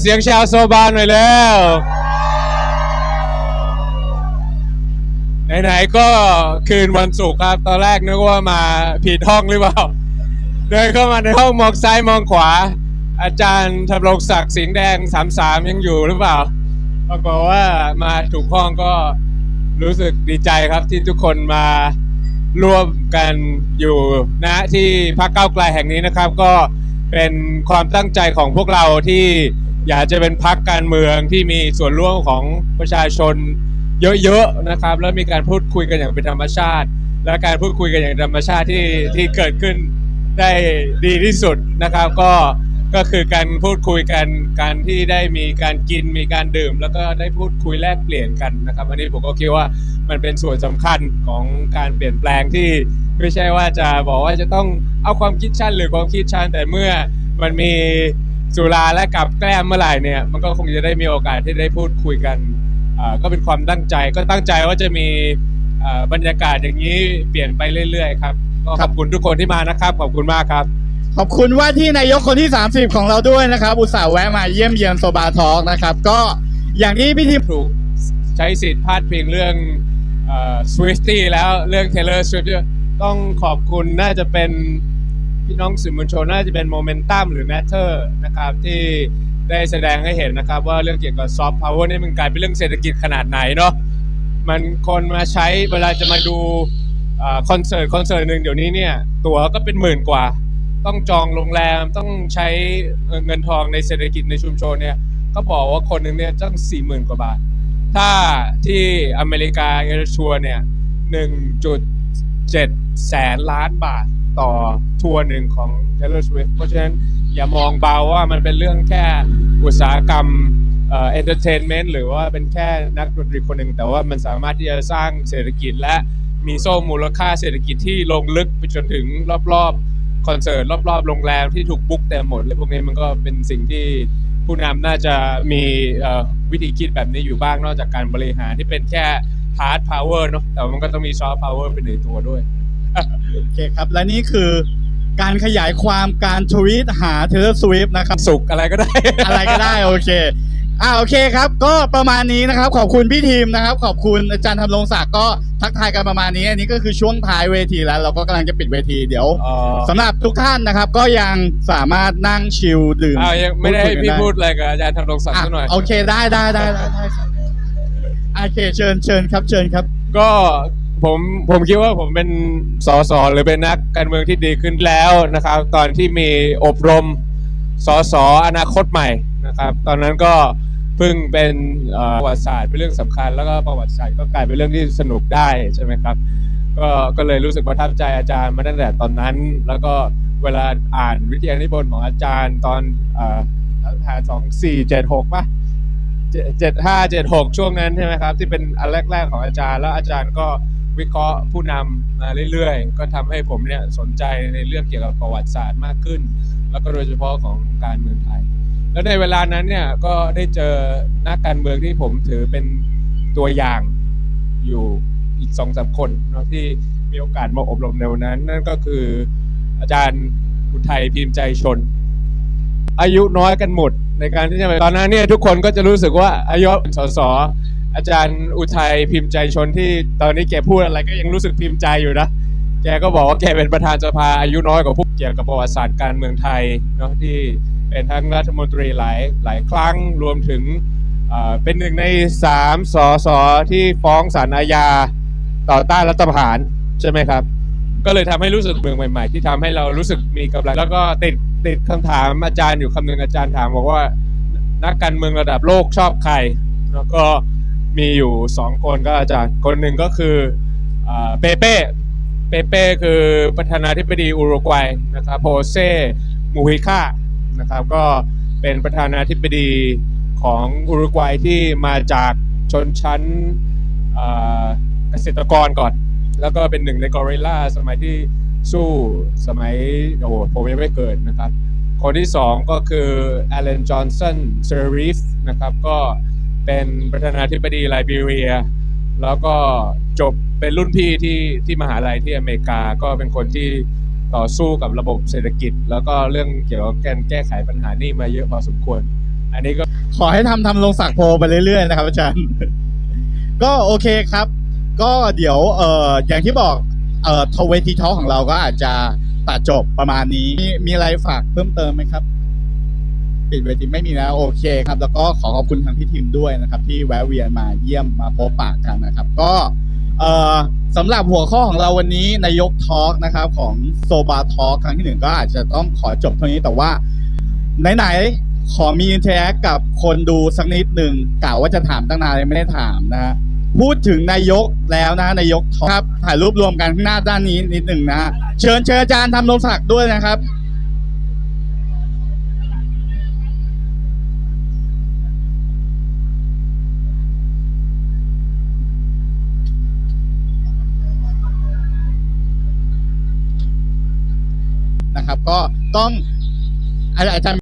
เสียงชาวโซบาหน่อยแล้วไหนๆก็คืนวันศุกร์ครับ ตอนแรกนึกว่ามาผิดห้องหรือเปล่า เดินเข้ามาในห้องมองซ้ายมองขวา อาจารย์ธำรงศักดิ์สิงห์แดงสามสามยังอยู่หรือเปล่าปรากฏว่ามาถูกห้องก็รู้สึกดีใจครับที่ทุกคนมาร่วมกันอยู่ณที่พักเก้าไกลแห่งนี้นะครับ ก็เป็นความตั้งใจของพวกเราที่ อยากจะเป็นพักการเมืองที่มีส่วนร่วมของประชาชนเยอะๆนะครับ แล้วมีการพูดคุยกันอย่างเป็นธรรมชาติ และการพูดคุยกันอย่างธรรมชาติที่ที่เกิดขึ้นได้ดีที่สุดนะครับ ก็ก็คือการพูดคุยกันการที่ได้มีการกินมีการดื่ม แล้วก็ได้พูดคุยแลกเปลี่ยนกันนะครับอันนี้ผมก็คิดว่ามันเป็นส่วนสำคัญของการเปลี่ยนแปลงที่ไม่ใช่ว่าจะบอกว่าจะต้องเอาความคิดชั้นหรือความคิดชั้นแต่เมื่อมันมี สุราและกับแกล้มเมื่อไหร่เนี่ยมันก็คงจะได้มีโอกาสที่ได้พูดคุยกันอ่าก็เป็นความตั้งใจก็ตั้งใจว่าจะมีอ่าบรรยากาศอย่างนี้เปลี่ยนไปเรื่อยๆครับก็ขอบคุณทุกคนที่มานะครับ ขอบคุณมากครับ ขอบคุณว่าที่นายกคนที่ 30 ของเราด้วยนะครับ อุตส่าห์แวะมาเยี่ยมเยียนโซบาทอกนะครับ ก็อย่างที่พี่ทีมถูกใช้สิทธิ์พาดพิงเรื่องสวิฟตี้แล้วเรื่อง Taylor Swift ด้วยต้องขอบคุณน่าจะเป็น พี่น้องสื่อมวลชนน่าจะเป็นโมเมนตัมหรือ Matter นะครับที่ได้แสดงให้เห็นนะครับว่าเรื่องเกี่ยวกับซอฟต์พาวเวอร์นี่มันกลายเป็นเรื่องเศรษฐกิจขนาดไหนเนาะมันคนมาใช้เวลาจะมาดูคอนเสิร์ตคอนเสิร์ตหนึ่งเดี๋ยวนี้เนี่ยตั๋วก็เป็นหมื่นกว่า ต้องจองโรงแรมต้องใช้เงินทองในเศรษฐกิจในชุมชนเนี่ยก็บอกว่าคนหนึ่งเนี่ยต้องสี่หมื่นกว่าบาท ถ้าที่อเมริกาเอเชัวเนี่ยหนึ่งจุดเจ็ดแสนล้านบาท ต่อทัวร์หนึ่งของ Taylor Swift เพราะฉะนั้นอย่ามองเบาว่ามันเป็นเรื่องแค่อุตสาหกรรมเอ่อ entertainment หรือว่าเป็นแค่นักดนตรีคนหนึ่งแต่ว่ามันสามารถที่จะสร้างเศรษฐกิจและมีโซ่มูลค่าเศรษฐกิจที่ลงลึกไปจนถึงรอบๆ คอนเสิร์ตรอบๆ โรงแรมที่ถูกบุ๊กเต็มหมดเลยพวกนี้มันก็เป็นสิ่งที่ผู้นำน่าจะมีวิธีคิดแบบนี้อยู่บ้างนอกจากการบริหารที่เป็นแค่ hard power เนอะแต่ว่ามันก็ต้องมี soft power เป็นในตัวด้วย โอเคครับ และนี่คือการขยายความการทวีตหาเทเลสวิฟนะครับ สุกอะไรก็ได้ อะไรก็ได้โอเคอ่าโอเคครับ ก็ประมาณนี้นะครับ ขอบคุณพี่ทีมนะครับ ขอบคุณอาจารย์ธำรงศักดิ์ก็ทักทายกันประมาณนี้ อันนี้ก็คือช่วงท้ายเวทีแล้ว เราก็กำลังจะปิดเวทีเดี๋ยวอ๋อสำหรับทุกท่านนะครับ ก็ยังสามารถนั่งชิลดื่มอ้าวยังไม่ได้ให้พี่คุพูยดกันอะไรกับอาจารย์ธำรงศักดิ์อะสักหน่อยโอเคได้ได้ได้ได้ได้ครับโอเคเชิญเชิญครับเชิญครับ ก็ ผมผมคิดว่าผมเป็นสสหรือเป็นนักการเมืองที่ดีขึ้นแล้วนะครับ ตอนที่มีอบรมสสอนาคตใหม่นะครับ ตอนนั้นก็เพิ่งเป็นประวัติศาสตร์เป็นเรื่องสำคัญ แล้วก็ประวัติศาสตร์ก็กลายเป็นเรื่องที่สนุกได้ใช่ไหมครับ ก็ก็เลยรู้สึกประทับใจอาจารย์มาตั้งแต่ตอนนั้น แล้วก็เวลาอ่านวิทยานิพนธ์ของอาจารย์ตอนรัฐประหารสองสี่เจ็ดหกป่ะเจ็ดห้าเจ็ดหกช่วงนั้นใช่ไหมครับ ที่เป็นอันแรก ๆของอาจารย์แล้วอาจารย์ก็ วิเคราะห์ผู้นำมาเรื่อยๆ ก็ทำให้ผมเนี่ยสนใจในเรื่องเกี่ยวกับประวัติศาสตร์มากขึ้น แล้วก็โดยเฉพาะของการเมืองไทย แล้วในเวลานั้นเนี่ยก็ได้เจอนักการเมืองที่ผมถือเป็นตัวอย่างอยู่อีกสองสามคนเนาะที่มีโอกาสมาอบรมในวันนั้น นั่นก็คืออาจารย์อุทัยพิมพ์ใจชน อายุน้อยกันหมดในการที่จะไปตอนนั้นเนี่ยทุกคนก็จะรู้สึกว่าอายุสส อาจารย์อุทัยพิมพ์ใจชนที่ตอนนี้แกพูดอะไรก็ยังรู้สึกพิมพ์ใจอยู่นะ แกก็บอกว่าแกเป็นประธานสภาอายุน้อยกว่าผู้เกี่ยวกับประวัติศาสตร์การเมืองไทยเนาะที่เป็นทั้งรัฐมนตรีหลายหลายครั้งรวมถึงเป็นหนึ่งในสามสอสอที่ฟ้องศาลอาญาต่อต้านรัฐประหารใช่ไหมครับ ก็เลยทำให้รู้สึกเมืองใหม่ ๆ ที่ทำให้เรารู้สึกมีกำลังแล้วก็ติดติดคำถามอาจารย์อยู่คำหนึ่งอาจารย์ถามบอกว่านักการเมืองระดับโลกชอบใคร แล้วก็ มีอยู่สองคนก็อาจารย์คนหนึ่งก็คือเปเป้เปเป้คือประธานาธิบดีอุรุกวัยนะครับโฮเซมูฮิค่านะครับก็เป็นประธานาธิบดีของอุรุกวัยที่มาจากชนชั้นเกษตรกรก่อน แล้วก็เป็นหนึ่งในกอริลลาสมัยที่สู้สมัยโอ้โหผมยังไม่เกิดนะครับ คนที่สองก็คือแอลเลนจอห์นสันเซอริฟนะครับก็เป็นประธานาธิบดีไลบีเรีย แล้วก็จบเป็นรุ่นพี่ที่ที่มหาลัยที่อเมริกาก็เป็นคนที่ต่อสู้กับระบบเศรษฐกิจ แล้วก็เรื่องเกี่ยวกับการแก้ไขปัญหานี่มาเยอะพอสมควร อันนี้ก็ขอให้ทำทำลงสักโพไปเรื่อยๆนะครับอาจารย์ ก็โอเคครับ ก็เดี๋ยวเอ่ออย่างที่บอกเอ่อทเวทีทอของเราก็อาจจะตัดจบประมาณนี้ มีมีอะไรฝากเพิ่มเติมไหมครับ ปิดเวทีไม่มีแล้วโอเคครับ แล้วก็ขอขอบคุณทางพี่ทีมด้วยนะครับ ที่แวะเวียนมาเยี่ยมมาพบปะกันนะครับ ก็เอ่อสำหรับหัวข้อของเราวันนี้นายกทอล์กนะครับของโซบาทอล์กครั้งที่หนึ่งก็อาจจะต้องขอจบเท่านี้แต่ว่าไหนๆขอมีอินเทอร์แอคกับคนดูสักนิดหนึ่งกล่าวว่าจะถามตั้งนานเลยไม่ได้ถามนะฮะพูดถึงนายกแล้วนะนายกครับถ่ายรูปรวมกันข้างหน้าด้านนี้นิดหนึ่งนะฮะเชิญเชิญอาจารย์ทำลงศักดิ์ด้วยนะครับ นะครับ ก็ต้องอาจารย์